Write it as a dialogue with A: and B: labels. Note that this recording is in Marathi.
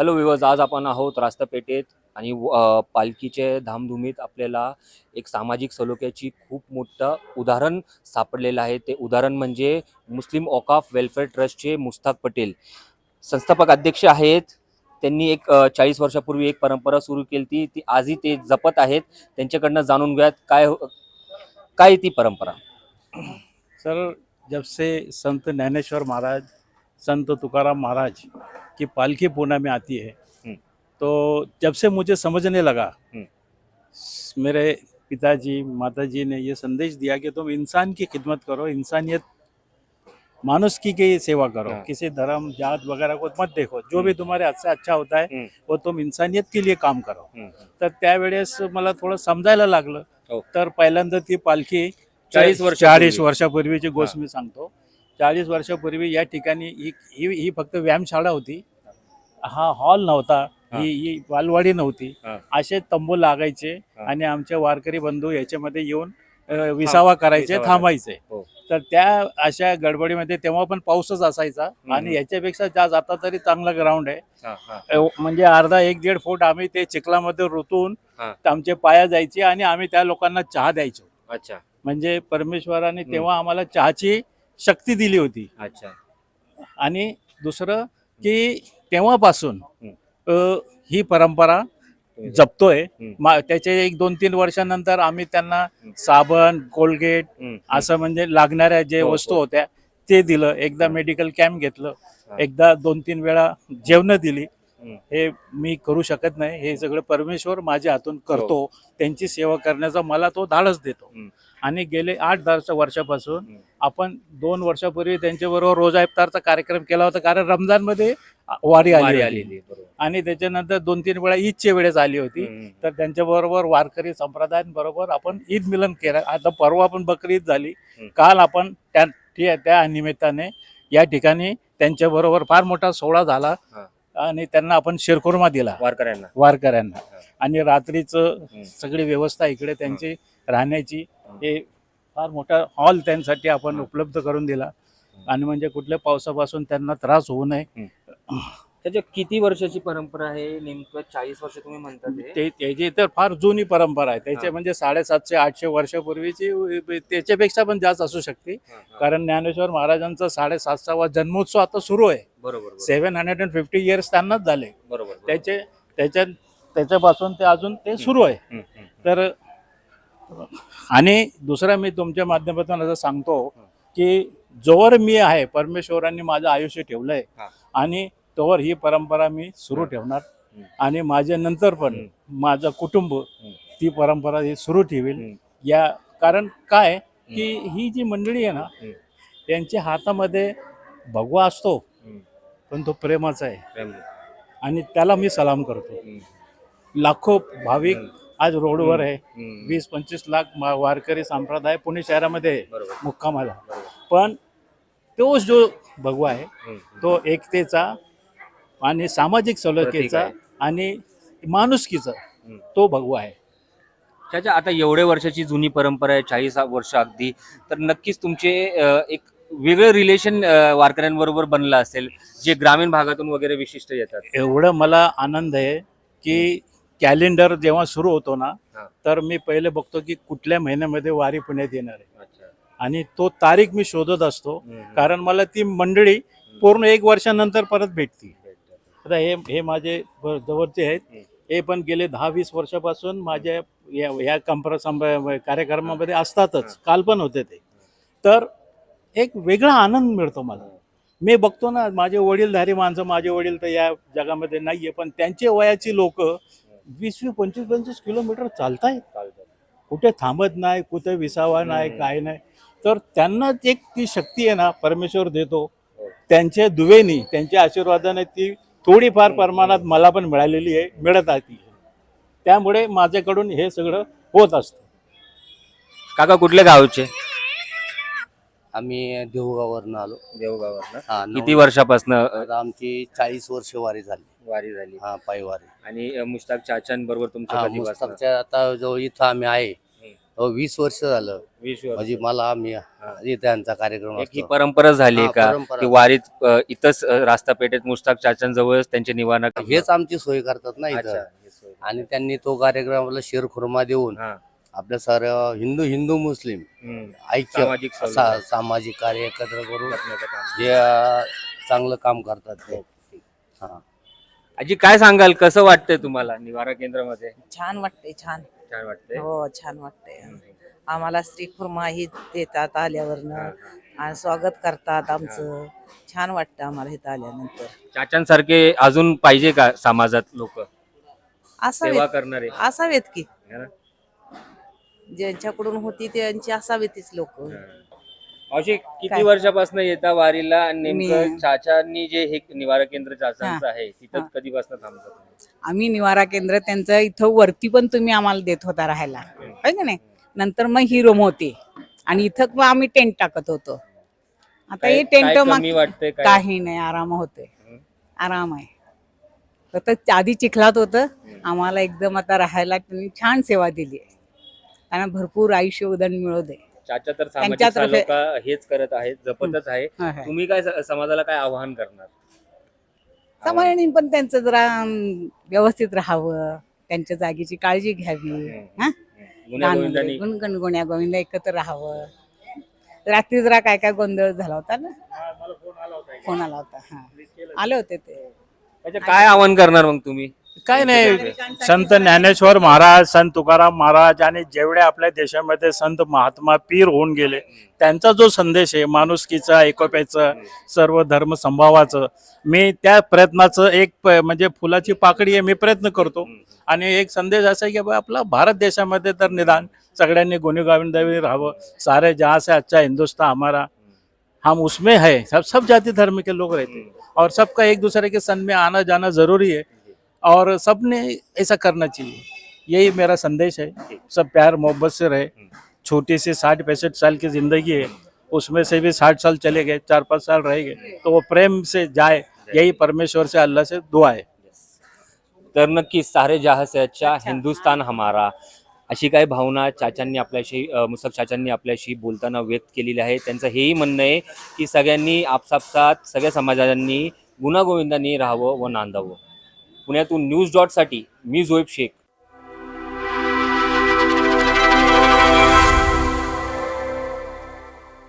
A: हॅलो विवर्स आज आपण आहोत रास्तापेठेत आणि अ, पालखीचे धामधुमीत आपल्याला एक सामाजिक सलोख्याची खूप मोठं उदाहरण सापडलेलं आहे. ते उदाहरण म्हणजे मुस्लिम ओकाफ वेलफेअर ट्रस्टचे मुस्ताक पटेल. संस्थापक अध्यक्ष आहेत. त्यांनी एक चाळीस वर्षापूर्वी एक परंपरा सुरू केली ती ती आजही ते जपत आहेत. त्यांच्याकडनं जाणून घ्यात काय हो- काय ती परंपरा?
B: सर जब से संत ज्ञानेश्वर महाराज संत तुकाराम महाराज की पालकी पूना में आती है। तो जब से मुझे समझने लगा मेरे पिताजी माताजी ने ये संदेश दिया कि तुम इंसान की खिदमत करो इंसानियत मानुषकी की सेवा करो। किसी धर्म जात वगैरह को मत देखो जो भी तुम्हारे हाथ से अच्छा होता है. वो तुम इंसानियत के लिए काम करो तर त्यावेळेस मला थोडं समजायला लागलं
A: हो.
B: तर पहिल्यांदा ती पालखी
A: 40 वर्षापूर्वी.
B: चाळीस वर्षापूर्वीची गोष्ट. मी सांगतो चाळीस वर्षापूर्वी या ठिकाणी ही ही फक्त व्यायामशाळा होती हा हॉल नव्हता
A: हा.
B: ही बालवाडी नव्हती. असे तंबू लागायचे. आणि आमचे वारकरी बंधू याच्यामध्ये येऊन विसावा करायचे थांबायचे
A: हो.
B: तर त्या अशा गडबडीमध्ये तेव्हा पण पाऊसच असायचा आणि याच्यापेक्षा जास्त आता तरी चांगला ग्राउंड आहे म्हणजे अर्धा एक दीड फूट आम्ही ते चिखलामध्ये रुतून. आमचे पाया जायचे आणि आम्ही त्या लोकांना चहा द्यायचो
A: अच्छा
B: म्हणजे परमेश्वराने. तेव्हा आम्हाला चहाची शक्ती दिली होती
A: अच्छा
B: आणि दुसरं की तेव्हापासून. अ, ही परंपरा जपतोय. मा- त्याचे एक दोन तीन वर्षानंतर आम्ही त्यांना साबण कोलगेट. असं म्हणजे लागणाऱ्या जे
A: हो,
B: वस्तू
A: हो.
B: होत्या ते दिलं एकदा मेडिकल कॅम्प घेतलं
A: हा.
B: एकदा दोन तीन वेळा जेवण दिली. हे मी करू शकत नाही हे सगळं परमेश्वर माझ्या हातून करतो त्यांची सेवा करण्याचा मला तो धाडस देतो
A: हो.
B: आणि गेले आठ दहा वर्षापासून. आपण दोन वर्षापूर्वी त्यांच्याबरोबर रोजा इफ्तारचा कार्यक्रम केला होता कारण रमजानमध्ये वारी आली.
A: आलेली
B: आणि त्याच्यानंतर दोन तीन वेळा ईदच्या वेळेस आली होती. तर त्यांच्याबरोबर वारकरी संप्रदायांबरोबर आपण ईद मिलन केलं आता परवा पण बकरी ईद झाली. काल आपण त्या त्या- निमित्ताने या ठिकाणी त्यांच्याबरोबर फार मोठा सोहळा झाला. आणि त्यांना आपण शिरखुर्मा दिला.
A: वारकऱ्यांना.
B: वारकऱ्यांना. आणि रात्रीचं. सगळी व्यवस्था इकडे त्यांची राहण्याची. हे फार मोठा हॉल त्यांसाठी आपण. उपलब्ध करून दिला. आणि म्हणजे कुठल्या पावसापासून त्यांना त्रास होऊ नये.
A: त्याच्या किती वर्षाची परंपरा आहे? नेमकं चाळीस वर्ष तुम्ही म्हणता ते.
B: ते त्याची तर फार जुनी परंपरा आहे. त्याचे. म्हणजे साडेसातशे आठशे वर्षापूर्वीची त्याच्यापेक्षा पण जास्त असू शकते. कारण ज्ञानेश्वर महाराजांचा साडेसातसावा जन्मोत्सव आता सुरू आहे.
A: बरोबर.
B: Seven hundred and fifty years त्यांनाच झाले
A: बरोबर.
B: त्याचे त्याच्या त्याच्यापासून ते अजून ते सुरू आहे. तर आणि दुसरा मी तुमच्या माध्यमातून असं सांगतो की जोवर मी आहे परमेश्वरांनी माझं आयुष्य ठेवलंय. आणि तोवर ही परंपरा मी सुरू. ठेवणार. आणि माझ्या नंतर पण. माझं कुटुंब ती परंपरा ही सुरू ठेवेल. या कारण काय की ही जी मंडळी आहे ना. त्यांच्या हातामध्ये भगवा असतो. पण तो प्रेमाचा आहे
A: प्रेम.
B: आणि त्याला मी सलाम करतो
A: हम्म.
B: लाखो भाविक. आज रोडवर आहे
A: हम्म.
B: वीस पंचवीस लाख मा- वारकरी संप्रदाय पुणे शहरामध्ये आहे
A: बरोबर
B: मुक्कामाला. पण तोच जो भगवा आहे
A: हम्म.
B: तो एकतेचा आणि सामाजिक सलोख्याचा
A: आहे.
B: आणि माणुसकीचा
A: हम्म.
B: तो भगवा आहे
A: त्याच्या आता एवढ्या वर्षाची जुनी परंपरा आहे चाळीस वर्ष अगदी तर नक्कीच तुमचे अ, एक वेगळं रिलेशन वारकऱ्यांबरोबर बनलं असेल जे ग्रामीण भागातून वगैरे विशिष्ट येतात.
B: एवढं मला आनंद आहे की कॅलेंडर जेव्हा सुरू होतो ना. तर मी पहिले बघतो की कुठल्या महिन्यामध्ये वारी पुण्यात येणार आहे.
A: अच्छा.
B: आणि तो तारीख मी शोधत असतो. कारण मला ती मंडळी पूर्ण एक वर्षानंतर परत भेटती. आता हे हे माझे जवळचे आहेत. हे पण गेले दहा वीस वर्षापासून माझ्या या या कार्यक्रमामध्ये असतातच. काल पण होते ते. तर एक वेगळा आनंद मिळतो मला मी बघतो ना माझे वडीलधारी माणसं माझे वडील तर या जगामध्ये नाहीये पण त्यांचे वयाची लोक वीस वीस पंचवीस पंचवीस किलोमीटर चालतायत. कुठे थांबत नाही कुठे विसावा नाही. काय नाही तर त्यांना एक ती शक्ती आहे ना परमेश्वर देतो
A: हो.
B: त्यांच्या दुवेनी त्यांच्या आशीर्वादाने ती थोडीफार. प्रमाणात मला पण मिळालेली आहे मिळत आहे ती त्यामुळे माझ्याकडून हे सगळं होत असतं
A: काका कुठल्या गावचे
C: आम्ही देऊगाववरनं आलो
A: देवगावर
C: हा
A: किती वर्षापासून
C: आमची चाळीस वर्ष वारी झाली
A: वारी झाली
C: हा पायी वारी
A: आणि अ, मुश्ताक चाचांबरोबर तुमचं
C: हा
A: कधीपासनं?
C: मुस्ताकच्या आता जो इथं आम्ही आहे
A: हम्म.
C: अहो, वीस वर्ष झालं
A: वीस वर्ष.
C: म्हणजे मला आम्ही इथे त्यांचा कार्यक्रम
A: एक ही
C: असतो
A: परंपरा झाली
C: हा,
A: का
C: परंपरा.
A: की वारीत अ, इथंच अ, रास्ता पेठेत मुस्ताक चाचांजवळच त्यांचे निवारणा
C: हेच आमची सोय करतात ना इथं
A: हे.
C: आणि त्यांनी तो कार्यक्रमाला शिरखुर्मा देऊन
A: हा.
C: आपल्या सर्व हिंदू हिंदू मुस्लिम. ऐक्य
A: सामाजिक
C: सा-
A: सौहार्द.
C: सामाजिक कार्य एकत्र करून
A: काम.
C: हे अं, चांगलं काम करतात ते. हा.
A: आजी काय सांगाल? कसं वाटतंय तुम्हाला निवारा केंद्रामध्ये?
D: छान वाटते छान.
A: छान वाटतंय?
D: हो छान वाटते आम्हाला स्त्री खुर्माही देतात आल्यावरनं. आणि स्वागत करतात आमचं. छान वाटतं आम्हाला इथं आल्यानंतर.
A: चाचांसारखे अजून पाहिजे का समाजात लोक? सेवा
D: असावेत
A: करणारे.
D: असावेत की.
A: है ना?
D: ज्यांच्याकडून होती त्यांची असावेतच लोक.
A: मावशी किती
D: काय?
A: वर्षापासून येता वारीला? आणि नेमकं
E: मी-
A: चाचांनी जे हे निवारा केंद्र चाचांचं आहे तिथं
E: हा.
A: कधीपासून थांबतात?
E: आम्ही निवारा केंद्र त्यांचं इथं वरती पण तुम्ही आम्हाला देत होता राहायला. का नाही? नंतर मग ही रूम होती. आणि इथं मग आम्ही टेंट टाकत होतो. आता
A: काय-
E: हे
A: काय
E: टेंट
A: कमी
E: मग
A: वाटतंय काय?
E: काही नाही आराम होते
A: हं.
E: आराम आहे. फक्त आधी चिखलात होतं. आम्हाला एकदम आता राहायला त्यांनी छान सेवा दिली आहे. त्यांना भरपूर आयुष्य उदन मिळू दे
A: चाचा तर सामाजिक
E: त्यांच्यातर्फे-
A: सालोखा हेच करत आहेत जपतच आहे. तुम्ही काय स- समाजाला काय आवाहन करणार?
E: समाजाने पण त्यांचं जरा अं, व्यवस्थित राहावं त्यांच्या जागेची काळजी घ्यावी.
A: हं.
E: हा
A: गोविंदांनी
E: गणगुण्या गोविंदा एकत्र राहावं. रात्री जरा काय काय गोंधळ झाला होता ना? फोन आला होता. हा. आले होते ते.
A: त्याचं काय आवाहन करणार मग तुम्ही?
B: काय नाही. संत ज्ञानेश्वर महाराज संत तुकाराम महाराज आणि जेवढे आपल्या देशामध्ये संत महात्मा पीर होऊन गेले त्यांचा जो संदेश आहे माणुसकीचा एकोप्याचं सर्व धर्म संभावाचं मी त्या प्रयत्नाचं एक प- म्हणजे फुलाची पाकडी आहे मी प्रयत्न करतो. आणि एक संदेश असा आहे की बा आपला भारत देशामध्ये तर निदान सगळ्यांनी गुन्हेगाविंदावी राहावं. सारे जहाँ से अच्छा हिंदुस्तान हमारा हम उसमें है. सब सब जाति धर्म के लोग रहते. हैं और सबका एक दूसरे के सन में आना जाना जरूरी है. और सबने ऐसा करना चाहिए। यही मेरा संदेश है। सब प्यार मोहब्बत से रहे। छोटी सी साठ पैंसठ साल की जिंदगी है। उसमें से भी साठ साल चले गए चार पाँच साल रह गए। तो वो प्रेम से जाए यही परमेश्वर से अल्लाह से दुआ है।
A: तर नक्कीच सारे जहाँ से अच्छा हिंदुस्तान हमारा। अशी काही भावना चाचांनी आपल्याशी अ, मुसक चाचांनी आपल्याशी बोलताना व्यक्त केलेली आहे. त्यांचं हेही म्हणणं आहे की सगळ्यांनी आपसापसात सगळ्या समाजांनी गुन्हा गोविंदांनी राहावं व नांदावं. पुण्यातून न्यूज डॉटसाठी मी झोएब शेख.